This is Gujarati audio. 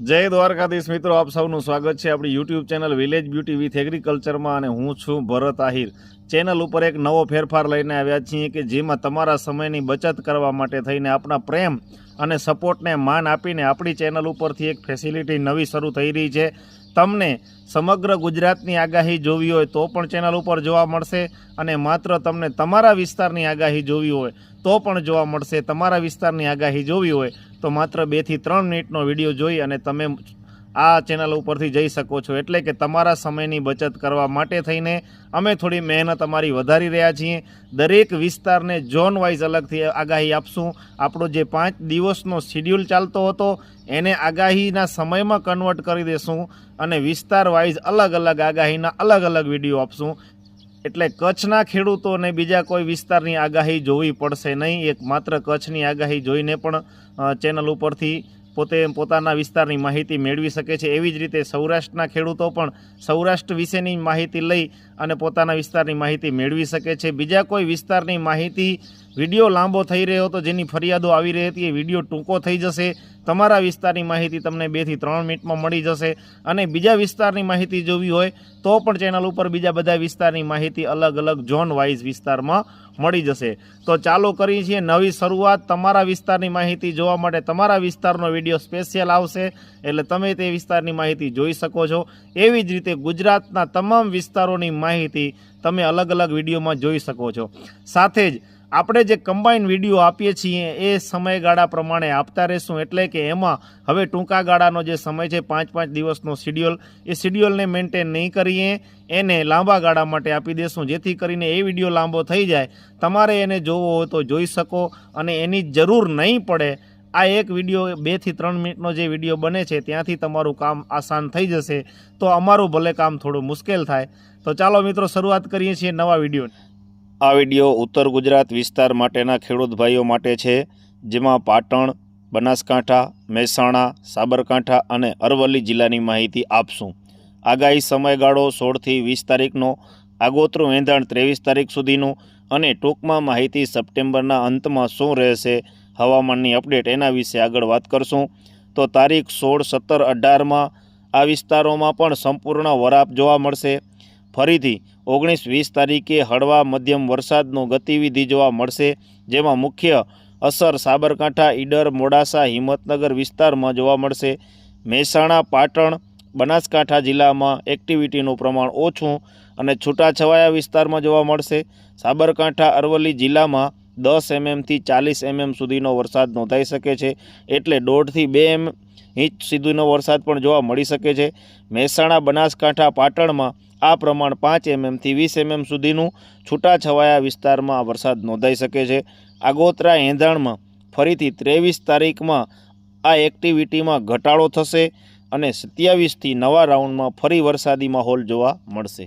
જય દ્વારકાધીશ મિત્રો, આપ સૌનું સ્વાગત છે આપણી YouTube channel village beauty with એગ્રીકલ્ચરમાં અને હું છું ભરત આહિર. ચેનલ ઉપર એક નવો ફેરફાર લઈને આવ્યા છીએ કે જેમાં તમારા સમયની બચત કરવા માટે થઈને આપણા પ્રેમ અને સપોર્ટને માન આપીને આપણી ચેનલ ઉપરથી એક ફેસિલિટી નવી શરૂ થઈ રહી છે. તમને સમગ્ર ગુજરાતની આગાહી જોવી હોય તો પણ ચેનલ ઉપર જોવા મળશે અને માત્ર તમને તમારા વિસ્તારની આગાહી જોવી હોય તો પણ જોવા મળશે. તમારા વિસ્તારની આગાહી જોવી હોય તો માત્ર બેથી ત્રણ મિનિટનો વીડિયો જોઈ અને તમે આ ચેનલ ઉપરથી જઈ શકો છો. એટલે કે તમારા સમયની બચત કરવા માટે થઈને અમે થોડી મહેનત અમારી વધારી રહ્યા છીએ. દરેક વિસ્તારને ઝોન વાઇઝ અલગથી આગાહી આપશું. આપણો જે પાંચ દિવસનો શિડ્યુલ ચાલતો હતો, એને આગાહીના સમયમાં કન્વર્ટ કરી દેશું અને વિસ્તાર વાઇઝ અલગ અલગ આગાહીના અલગ અલગ વીડિયો આપશું. એટલે કચ્છના ખેડૂતોને બીજા કોઈ વિસ્તારની આગાહી જોવી પડશે નહીં. એક માત્ર કચ્છની આગાહી જોઈને પણ ચેનલ ઉપરથી પોતે પોતાના વિસ્તારની માહિતી મેળવી શકે છે. એવી જ રીતે સૌરાષ્ટ્રના ખેડૂતો પણ સૌરાષ્ટ્ર વિશેની માહિતી લઈ અને પોતાના વિસ્તારની માહિતી મેળવી શકે છે. બીજા કોઈ વિસ્તારની માહિતી વીડિયો લાંબો થઈ રહ્યો હતો, જેની ફરિયાદો આવી રહી હતી, એ વીડિયો ટૂંકો થઈ જશે. તમારા વિસ્તારની માહિતી તમને બેથી ત્રણ મિનિટમાં મળી જશે. અને બીજા વિસ્તારની માહિતી જોવી હોય, તો પણ ચેનલ ઉપર બીજા બધા વિસ્તારની માહિતી અલગ અલગ ઝોન વાઇઝ વિસ્તારમાં મળી જશે. તો ચાલુ કરીએ છીએ નવી શરૂઆત. તમારા વિસ્તારની માહિતી જોવા માટે તમારા વિસ્તારનો વીડિયો સ્પેશિયલ આવશે. એટલે તમે તે વિસ્તારની માહિતી જોઈ શકો છો. એવી જ રીતે ગુજરાતના તમામ વિસ્તારોની માહિતી તમે અલગ અલગ વિડીયોમાં જોઈ શકો છો. સાથે જ આપણે જે કમ્બાઈન વીડિયો આપીએ છીએ, એ સમયગાળા પ્રમાણે આપતા રહેશું. એટલે કે એમાં હવે ટૂંકા ગાળાનો જે સમય છે, પાંચ પાંચ દિવસનો શિડ્યુલ એ શિડ્યુલને મેન્ટેન નહીં કરીએ, એને લાંબા ગાળા માટે આપી દેશું. જેથી કરીને એ વીડિયો લાંબો થઈ જાય. તમારે એને જોવો હોય તો જોઈ શકો અને એની જરૂર નહીં પડે. આ એક વીડિયો બેથી ત્રણ મિનિટનો જે વીડિયો બને છે, ત્યાંથી તમારું કામ આસાન થઈ જશે. તો અમારું ભલે કામ થોડું મુશ્કેલ થાય. તો ચાલો મિત્રો, શરૂઆત કરીએ છીએ નવા વીડિયો આ વીડિયો ઉત્તર ગુજરાત વિસ્તાર માટેના ખેડૂત ભાઈઓ માટે છે, જેમાં પાટણ, બનાસકાંઠા, મહેસાણા, સાબરકાંઠા અને અરવલ્લી જિલ્લાની માહિતી આપશું. આગાહી સમયગાળો સોળથી વીસ તારીખનો, આગોતરું વેંધાણ ત્રેવીસ તારીખ સુધીનું અને ટૂંકમાં માહિતી સપ્ટેમ્બરના અંતમાં શું રહેશે, હવામાનની અપડેટ એના વિશે આગળ વાત કરશું. તો તારીખ સોળ સત્તર અઢારમાં આ વિસ્તારોમાં પણ સંપૂર્ણ વરાપ જોવા મળશે. ફરીથી ઓગણીસ વીસ તારીખે હળવા મધ્યમ વરસાદનો ગતિવિધિ જોવા મળશે, જેમાં મુખ્ય અસર સાબરકાંઠા, ઈડર, મોડાસા, હિંમતનગર વિસ્તારમાં જોવા મળશે. મહેસાણા, પાટણ, બનાસકાંઠા જિલ્લામાં એક્ટિવિટીનું પ્રમાણ ઓછું અને છૂટાછવાયા વિસ્તારમાં જોવા મળશે. સાબરકાંઠા, અરવલ્લી જિલ્લામાં દસ એમએમથી ચાલીસ એમએમ સુધીનો વરસાદ નોંધાઈ શકે છે, એટલે દોઢથી બે એમ ઇંચ સુધીનો વરસાદ પણ જોવા મળી શકે છે. મહેસાણા, બનાસકાંઠા, પાટણમાં આ પ્રમાણ પાંચ એમએમથી વીસ એમએમ સુધીનું છૂટાછવાયા વિસ્તારમાં વરસાદ નોંધાઈ શકે છે. આગોતરા એંધાણમાં ફરીથી ત્રેવીસ તારીખમાં આ એક્ટિવિટીમાં ઘટાડો થશે અને સત્યાવીસથી નવા રાઉન્ડમાં ફરી વરસાદી માહોલ જોવા મળશે.